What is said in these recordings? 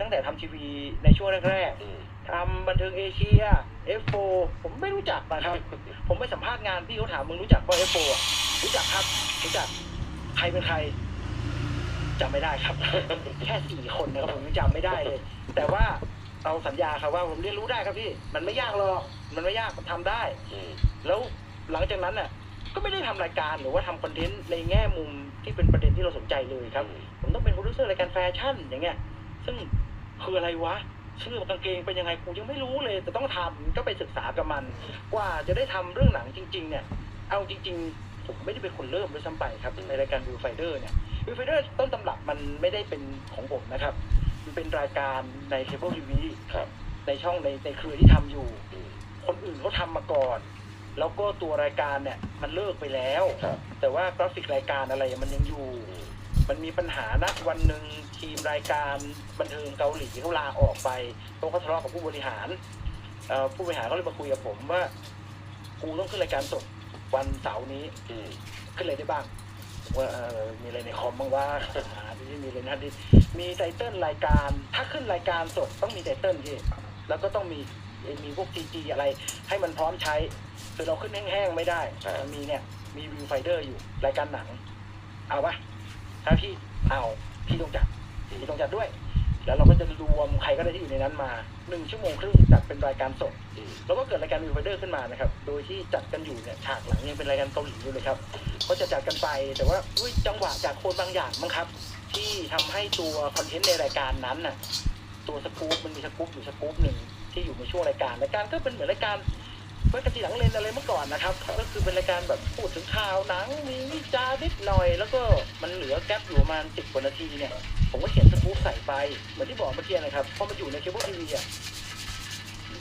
ตั้งแต่ทำทีวีในช่วงแรกอืมๆทำบันเทิงเอเชีย F4 ผมไม่รู้จักนะครับ ผมไปสัมภาษณ์งานพี่เขาถามมึงรู้จักป่ะ F4 อะรู้จักครับ รู้จักใครเป็นใครจำไม่ได้ครับ แค่สี่คนนะครับผมยังจำไม่ได้เลย แต่ว่าเราสัญญาครับว่าผมเรียนรู้ได้ครับพี่ มันไม่ยากหรอก มันไม่ยากผมทำได้อืมแล้วหลังจากนั้นน่ะ ก็ไม่ได้ทำรายการหรือว่าทำคอนเทนต์ในแง่มุมที่เป็นประเด็นที่เราสนใจเลยครับ ผมต้องเป็นโปรดิวเซอร์รายการแฟชั่นอย่างเงี้ย ซึ่ง คืออะไรวะเสื้อกางเกงเป็นยังไงกูยังไม่รู้เลย แต่ต้องทำก็ไปศึกษากับมัน กว่าจะได้ทำเรื่องหนังจริง ๆ เนี่ย เอาจริง ๆ ผมไม่ได้เป็นคนเริ่มด้วยซ้ำไปครับในรายการวิวไฟเดอร์เนี่ยวิวไฟเดอร์ต้นตำรับมันไม่ได้เป็นของผมนะครับ มันเป็นรายการในเคเบิลทีวีครับในช่องในในเครือที่ทำอยู่อืมคนอื่นเขาทำมาก่อน แล้วก็ตัวรายการเนี่ย มันเลิกไปแล้วครับแต่ว่ากราฟิกรายการอะไรมันยังอยู่อื มมันมีปัญหานะวันหนึ่งทีมรายการบันเทิงเกาหลีเขาลาออกไปเพราะเขาทะเลาะกับผู้บริหารเอ่อผู้บริหารเขาเลยมาคุยกับผมว่ากูต้องขึ้นรายการสดวันเสาร์นี้อืมขึ้นอะไรได้บ้างผมว่าเอ่อมีอะไรในคอมบ้างว่าหาที่มีอะไรนะที่มีไตเติ้ลรายการ ถ้าขึ้นรายการสดต้องมีไตเติ้ลที่แล้วก็ต้องมีมีพวกซีจีอะไร ให้มันพร้อมใช้คือเราขึ้นแห้งๆไม่ได้มันมีเนี่ยมีวิวไฟเดอร์อยู่รายการหนัง เอาปะ ถ้าพี่เอาพี่ต้องจัดพี่ต้องจัดด้วย แล้วเราก็จะรวมใครก็ได้ที่อยู่ในนั้นมาหนึ่งชั่วโมงครึ่งจัดเป็นรายการสดแล้วก็เกิดรายการวิวเดอร์ขึ้นมานะครับ โดยที่จัดกันอยู่เนี่ยฉากหลังยังเป็นรายการเกาหลีอยู่เลยครับก็จะจัดกันไปแต่ว่าด้วยจังหวะจากคนบางอย่างมั้งครับ ที่ทำให้ตัวคอนเทนต์ในรายการนั้นน่ะตัวสกู๊ปมันมีสกู๊ปอยู่สกู๊ปหนึ่งที่อยู่ในช่วงรายการรายการก็เป็นเหมือนรายการ เมื่อกติหลังเลนอะไรเมื่อก่อนนะครับ ก็คือเป็นรายการแบบพูดถึงข่าวหนังมีวิจารณ์นิดหน่อย แล้วก็มันเหลือแก๊ปอยู่ประมาณสิบกว่านาทีเนี่ย ผมก็เขียนสกู๊ปใส่ไป เหมือนที่บอกเมื่อกี้นะครับ พอมันอยู่ในเคเบิลทีวีอะ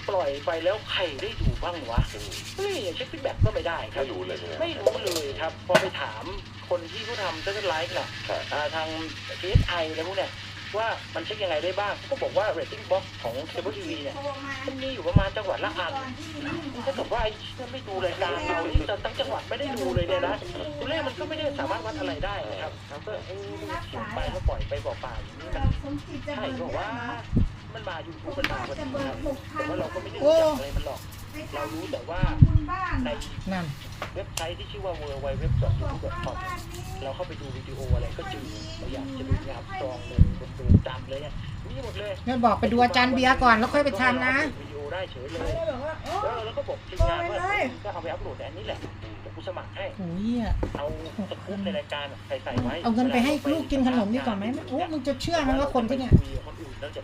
ปล่อยไปแล้วใครได้ดูบ้างวะอืมเฮ้ยเช็คฟีดแบ็กก็ไม่ได้ครัไม่บรู้เลยใช่ไหมไม่รู้เลยครับ พอไปถามคนที่เขาทำเซ็นไลฟ์น่ะครับอ่าทาง PSI อะไรพวกเนี้ย ว่ามันเช็คยังไงได้บ้างก็บอกว่า rating box ของเคเบิลทีวีเนี่ยมันมีอยู่ประมาณจังหวัดละอันถ้าเกิดว่าไอ้เชี่ยไม่ดูรายการเราที่ทั้งจังหวัดไม่ได้ดูเลยเนี่ยนะตัวเลขมันก็ไม่ได้สามารถวัดอะไรได้นะครับแล้วก็เออเขียนไปแล้วปล่อยไปเปล่าอย่างนี้มันใช่บอกว่ามันมาอยู่ทุกมันมาพอดีครับแต่ว่าเราก็ไม่ได้รู้จักอะไรมันหรอก เรารู้แต่ว่าในนั่นเว็บไซต์ที่ชื่อว่า w w w y o u t u b e c o m เราเข้าไปดูวิดีโออะไรก็เจอเราอยากจะดูงานตรองเลยบนดูจำเลยเนี่ยมีหมดเลยงั้นบอกไปดูอาจารย์เบียร์ก่อนแล้วค่อยไปทำนะวิดีโอได้เฉยเลยแล้วแล้วก็บอกทีมงานว่าก็เอาไปอัพโหลดอันนี้แหละเดี๋ยวกูสมัครให้โอ้ยอะเอาสกู๊ปในรายการใส่ใส่ไว้เอาเงินไปให้ลูกกินขนมดีกว่าไหมโอ้มึงจะเชื่อไหมว่าคนที่เนี่ย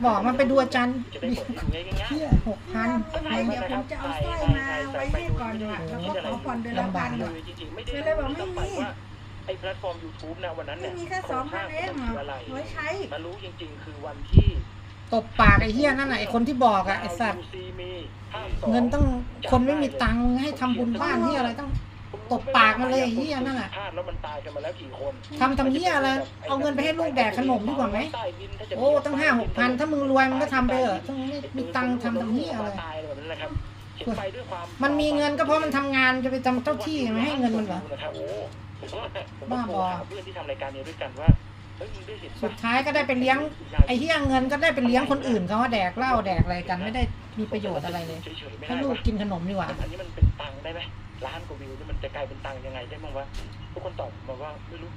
บอกมันไปดูอาจารย์จะได้ผลดูง่ายๆเที่ยหกพันเดี๋ยวผมจะเอาสร้อยมาไว้ให้ก่อนอะแล้วก็ขอผ่อนเดือนละพันเลยจริงๆไม่ได้ก็เลยบอกไม่มีว่าไอ้แพลตฟอร์ม YouTube นะวันนั้นไม่เนี่ยมีแค่สองพันเองเหรคือออะไรไว้ใช้มารู้จริง ๆ คือวันที่ตบปากไอ้เหี้ยนั่นน่ะไอ้คนที่บอกอะไอ้สัตว์ซีมีภาคสเงินต้องคนไม่มีตังค์ให้ทำบุญบ้านที่อะไรต้อง ตบปากมันเลยไอ้เหี้ยนั่นน่ะ พลาดแล้วมันตายกันมาแล้วกี่คนทำทำเหี้ยอะไร เอาเงินไปให้ลูกแดกขนมดีกว่าไหม โอ้ตั้งห้าหกพันถ้ามึงรวยมึงก็ทำไปเถอะต้องไม่มีตังค์ทำทำเหี้ยอะไร ตายแบบนั้นนะครับเขียนไปด้วยความ มันมีเงินก็เพราะมันทำงานจะไปทำเจ้าที่ไม่ให้เงินมันเหรอนะครับโอ้ผมบ้าบอถามเพื่อนที่ทำรายการนี้ด้วยกันว่าเฮ้ยมึงได้สิทธิ์สุดท้ายก็ได้ไปเลี้ยง ไอ้เหี้ยเงินก็ได้ไปเลี้ยงคนอื่นเขาว่าแดกเหล้าแดกอะไรกันไม่ได้มีประโยชน์อะไรเลย ฉๆไม่ให้ได้ลูกวะกินขนมดีกว่า อันนี้มันเป็นตังค์ได้ไหม ล้านกว่าวิวนี่มันจะกลายเป็นตังค์ยังไงได้บ้างวะทุกคนตอบมาว่าไม่รู้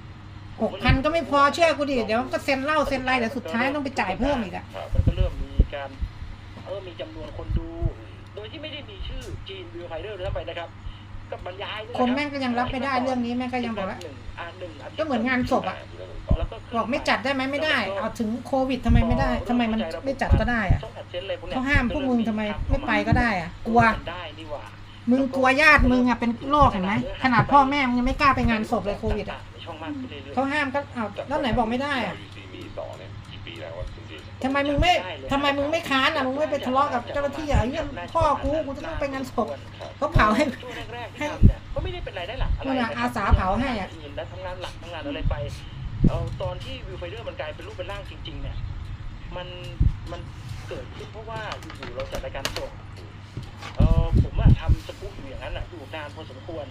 หกพันก็ไม่พอเชื่อกูดิเดี๋ยวก็เซ็นเหล้าเซ็นอะไรเดี๋ยวสุดท้ายต้องไปจ่ายเพิ่มอีกอะครับมันก็เริ่มมีการเออมีจำนวนคนดู โดยที่ไม่ได้มีชื่อจีนวิวไฟเดอร์ด้วยซ้ำไปนะครับก็บรรยายด้วยะคนรับแม่งก็ยังรับไม่ได้เรื่องนี้แม่งก็ยังบอกว่าหนึ่งอ่าหนึ่งาทิตย์ก็เหมือนงานศพอะแล้วก็ขึ้นบอกไม่จัดได้ไหมไม่ได้ เอาถึงโควิดทำไมไม่ได้ทำไมมันไม่จัดก็ได้อะช่อง AdSense อะไรพวกนี้ยเขาห้ามพวกมึงทำไมไม่ไปก็ได้อะกลัว มันได้นี่หว่ามึงกลัวญาติมึงอะเป็นโรคเห็นไหมขนาดพ่อแม่มึงยังไม่กล้าไปงานศพเลยโควิดอะในช่องมากขึ้นเรื่อยๆเขาห้ามก็เอาแล้วไหนบอกไม่ได้อะซีมีต่อเนี่ยกี่ปีแล้ววะคุณดีทำไมมึงไม่ทำไมมึงไม่ค้านอะมึงไม่ไปทะเลาะกับเจ้าหน้าที่อะเรื่องพ่อกูกูจะต้องไปงานศพเขาเผาให้ช่วงแรกๆที่ทำเนี่ยก็ไม่ได้เป็นรายได้หลักอะไรนั่นน่ะะอาสาเผาให้อะอื่นแล้วทำงานหลักทำงานอะไรไปเอาตอนที่วิวไฟเดอร์มันกลายเป็นรูปเป็นร่างจริง ๆ เนี่ย มันมันเกิดขึ้นเพราะว่าอยู่ๆเราจัดรายการสด เออผมอะทำสกู๊ปอยู่อย่างนั้นอะอยู่นานพอสมควร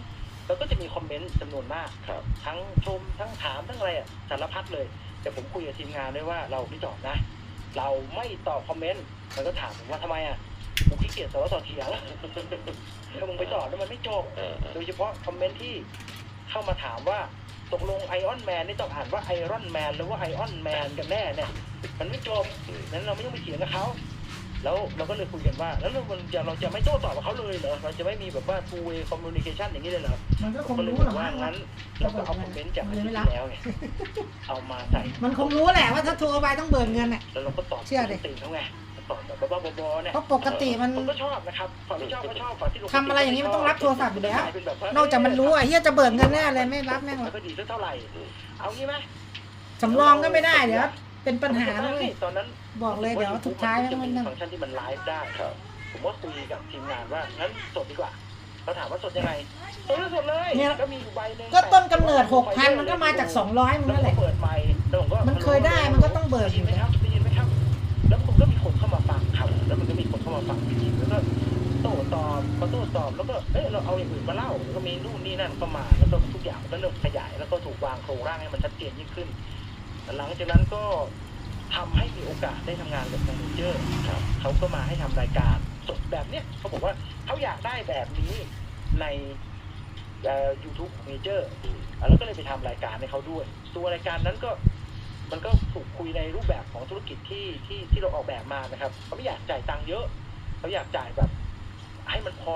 แล้วก็จะมีคอมเมนต์จำนวนมากครับ ทั้งชมทั้งถามทั้งอะไรอะสารพัดเลย แต่ผมคุยกับทีมงานด้วยว่าเราไม่จอดนะเเราไม่ตอบคอมเมนต์มันก็ถามผมว่าทำไมอะผมขี้เกียจสารต่อเถียง ถ้ามึงไปตอบแล้วมันไม่จบเออโดยเฉพาะคอมเมนต์ที่เข้ามาถามว่าตกลงไอออนแมนนี่ต้องอ่านว่าไอรอนแมนหรือว่าไอออนแมนกันแน่เนี่ย มันไม่จบนั้นเราไม่ต้องไปเถียงกับเขา แล้วเราก็เลยคุยกันว่า แล้วเราจะเราจะไม่โต้ตอบกับเขาเลยเหรอเราจะไม่มีแบบว่า two way communication อย่างนี้เลยเหรอมันก็คผมงก็เลยรู้บหรออกว่ามั้งงั้นเราก็เอาคอมเมนต์จากอาทิตย์ที่แล้วไงเอามาใส่มันคงรู้แหละว่าถ้าโทรไปต้องเบิกเงินอะ แล้วเราก็ตอบเชื่อดิตื่นเขาไงตอบแบบบ้าๆบอๆเนี่ยเพราะปกติมันผมก็ชอบนะครับฝั่งที่ชอบก็ชอบฝั่งที่ทำอะไรอย่างนี้มันต้องรับโทรศัพท์อยู่แล้วกลายเป็นแบบว่นอกจากมันรู้อะเฮียจะเบิกเงินแน่เลยไม่รับแม่งหรแล้อวกก็ดีสักเท่าไหร่เอางี้ไหม สำรองก็ไม่ได้เดี๋ยว เป็นปัญหาเลเลยตอนนั้นบอกเลยเดี๋ยวสุดท้ายมัแม่งจะมันมีนั่นฟังก์ชันที่มันไลฟ์ได้ครับ ผมว่าคุยกับทีมงานว่างั้นสดดีกว่าเราถามว่าสดยังไงสดเลยสดเลยเนี่ย ก็มีอยู่ใบหนึงก็ต้นกำเนิดหกพันมันก็มาจากสองร้อยมึงแล้วนั่นแหผมละก็เปิดไมค์แล้วผมก็มันเคยได้มันก็ต้องเบิกได้ยินไหมครับได้ยินไหมครับแล้วผมก็มีคนเข้ามาฟังครับแล้วมันก็มีคนเข้ามาฟังจริงๆแล้วก็โต้ตอบมาโต้ตอบแล้วก็เอ้ยเราเอาอย่างอื่นมาเล่าแล้วก็มีนู่นนี่นั่นเข้ามาแล้วก็ทุกอย่างมันก็เริ่มขยายแล้วก็ถูกวางโครงร่างให้มันชัดเจนยิ่งขึ้น หลังจากนั้นก็ทำให้มีโอกาสได้ทำงานกับทางเจอร์ครับเขาก็มาให้ทำรายการสดแบบเนี้ยเขาบอกว่าเขาอยากได้แบบนี้ในยูทูบของเมเจอร์แล้วก็เลยไปทำรายการให้เขาด้วย ตัวรายการนั้นก็มันก็ถูกคุยในรูปแบบของธุรกิจที่ที่ที่เราออกแบบมานะครับเขาไม่อยากจ่ายตังค์เยอะเขาอยากจ่ายแบบ ให้มันพอ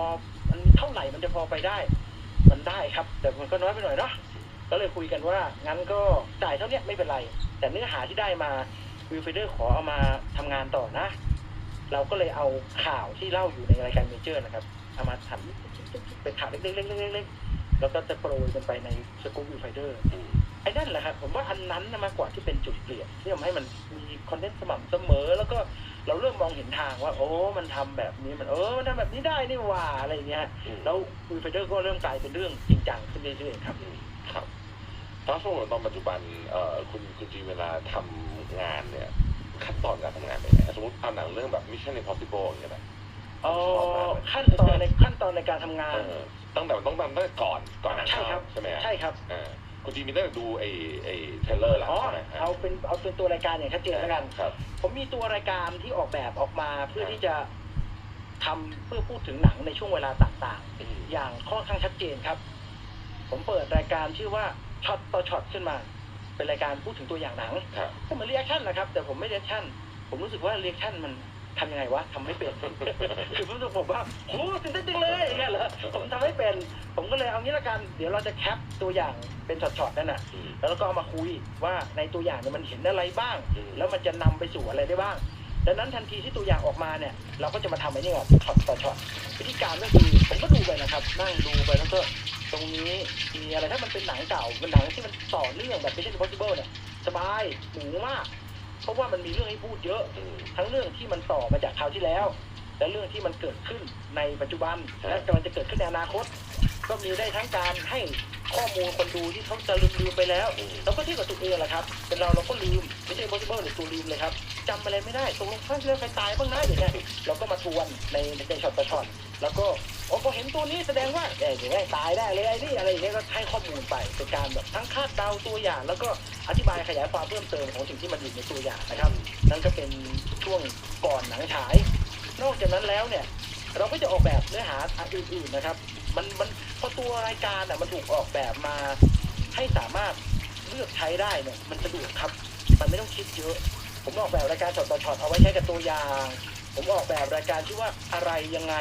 มันเท่าไหร่มันจะพอไปได้ มันได้ครับ แต่มันก็น้อยไปหน่อยเนาะ ก็เลยคุยกันว่างั้นก็จ่ายเท่าเนี้ยไม่เป็นไร แต่เนื้อหาที่ได้มาวิวเฟเดอร์ขอเอามาทำงานต่อนะ เราก็เลยเอาข่าวที่เล่าอยู่ในรายการเมเจอร์นะครับเอามาทำเป็นข่าวเล็กๆๆๆๆแล้วก็จะโปรยกันไปในสกู๊ปวิวไฟเดอร์ไอ้นั่นแหละครับผมว่าอันนั้นนะมากกว่าที่เป็นจุดเปลี่ยนที่ทำให้มันมีคอนเทนต์สม่ำเสมอ แล้วก็เราเริ่มมองเห็นทางว่า โอ้ มันทำแบบนี้มันเออมันทำแบบนี้ได้นี่หว่าอะไรอย่างเงี้ยแล้ววีไฟเดอร์ก็เริ่มกลายเป็นเรื่องจริงจังขึ้นเรื่อยๆครับครับ ตอนช่วงตอนปัจจุบันเอ่อคุณคุณจีเวลาทำงานเนี่ย ขั้นตอนการทำงานเป็นไงสมมติเอาหนังเรื่องแบบ Mission Impossible อย่างเงี้ยนะ เอ๋อขั้นตอนในขั้นตอนในการทำงาน เออตั้งแต่ต้องตั้งแต่ก่อนก่อนหนังใช่เข้าครับ ใช่ไหมฮะใช่ครับอ่าคุณจีมีได้ดูไอ้ไอ้เทรลเลอร์แล้วอ๋อใช่ไหมฮะเอาเป็นเอาเป็นตัวรายการอย่างชัดเจนแล้วกัน ครับ ผมมีตัวรายการที่ออกแบบออกมาเพื่อที่จะทำเพื่อพูดถึงหนังในช่วงเวลาต่างๆ อย่างค่อนข้างชัดเจนครับ ผมเปิดรายการชื่อว่า ช็อตต่อช็อตขึ้นมา เป็นรายการพูดถึงตัวอย่างหนังครับก็เหมือนเรียกชั่นนะครับ แต่ผมไม่เรียกชั่น ผมรู้สึกว่าเรียกชั่นมันทำยังไงวะทำไม่เป็นคือผมรู้สึกผมว่าโอ้ตื่นเต้นจังเลยอย่างเงี้ยเหรอผมทำไม่เป็น ผมก็เลยเอางี้ละกัน เดี๋ยวเราจะแคปตัวอย่างเป็นช็อตๆนั่นน่ะอืมแล้วก็เอามาคุยว่าในตัวอย่างเนี่ยมันเห็นอะไรบ้างอืมแล้วมันจะนำไปสู่อะไรได้บ้าง ดังนั้นทันทีที่ตัวอย่างออกมาเนี่ย เราก็จะมาทำไอ้นี่ก่อนช็อตต่อช็อตวิธีการก็คือผมก็ดูไปนะครับ นั่งดูไปแล้วก็ ตรงนี้มีอะไรถ้ามันเป็นหนังเก่าเป็นหนังที่มันต่อเนื่องแบบ Mission Impossible เนี่ยสบายหมูมากเพราะว่ามันมีเรื่องให้พูดเยอะอืมทั้งเรื่องที่มันต่อมาจากคราวที่แล้ว และเรื่องที่มันเกิดขึ้นในปัจจุบันและกำลังจะเกิดขึ้นในอนาคต ก็มีได้ทั้งการให้ข้อมูลคนดูที่เขาจะลืมลืมๆไปแล้วอืมเราก็เที่ยวกับตัวเองแหละครับ เป็นเราเราก็ลืมไม่ใช่ possible หรือตัวลืมเลยครับจำอะไรไม่ได้ตรงครั้งที่แล้วใครตายบ้างนะอย่างเงี้ยเราก็มาทวนในในช็อตต่อช็อตแล้วก็ โอ้พอเห็นตัวนี้แสดงว่าเอ้ยอย่างเงี้ตายได้เลยไอ้นี่อะไรอย่างเงี้ยก็ให้ข้อมูลไปเป็นการแบบทั้งคาดเดาตัวอย่าง แล้วก็อธิบายขยายความเพิ่มเติมของสิ่งที่มันอยู่ในตัวอย่างนะครับ นั่นก็เป็นช่วงก่อนหนังฉาย นอกจากนั้นแล้วเนี่ย เราก็จะออกแบบเนื้อหาอื่นๆนะครับ มันมันพอตัวรายการอะมันถูกออกแบบมา ให้สามารถเลือกใช้ได้เนี่ยมันสะดวกครับ มันไม่ต้องคิดเยอะ ผมออกแบบรายการช็อตต่อช็อตเอาไว้ใช้กับตัวอย่าง ผมออกแบบรายการชื่อว่าอะไรยังไง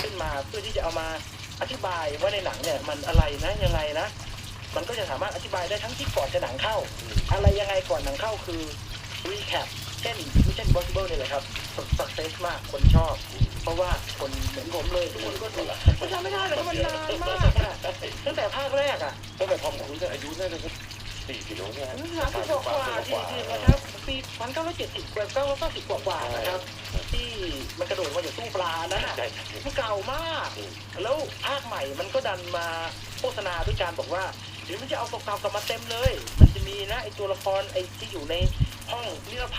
ขึ้นมาเพื่อที่จะเอามาอธิบายว่าในหนังเนี่ยมันอะไรนะยังไงนะ มันก็จะสามารถอธิบายได้ทั้งที่ก่อนจะหนังเข้า อะไรยังไงก่อนหนังเข้าคือ recap เช่น Mission Impossible เนี่ยแหละครับ success มากคนชอบ เพราะว่าคนเหมือนผมเลยทุกคนก็ดูมันจำไม่ได้เลยว่ามันนานมากอะตั้งแต่ภาคแรกอะตั้งแต่พอผมรู้จักอายุน่าจะสักสี่สิบแล้วใช่ไหมสามสิบกว่าๆสี่สิบนะครับปีพันเก้าร้อยเจ็ดสิบเก้าเก้าสิบกว่าๆนะครับที่ มันกระโดดมาจากตู้ปลานั่นน่ะใช่ใช่ มันเก่ามาก แล้วภาคใหม่มันก็ดันมาโฆษณาด้วยการบอกว่า เดี๋ยวมันจะเอาเก่าๆกลับมาเต็มเลย มันจะมีนะไอตัวละครไอที่อยู่ในห้องนิรภัย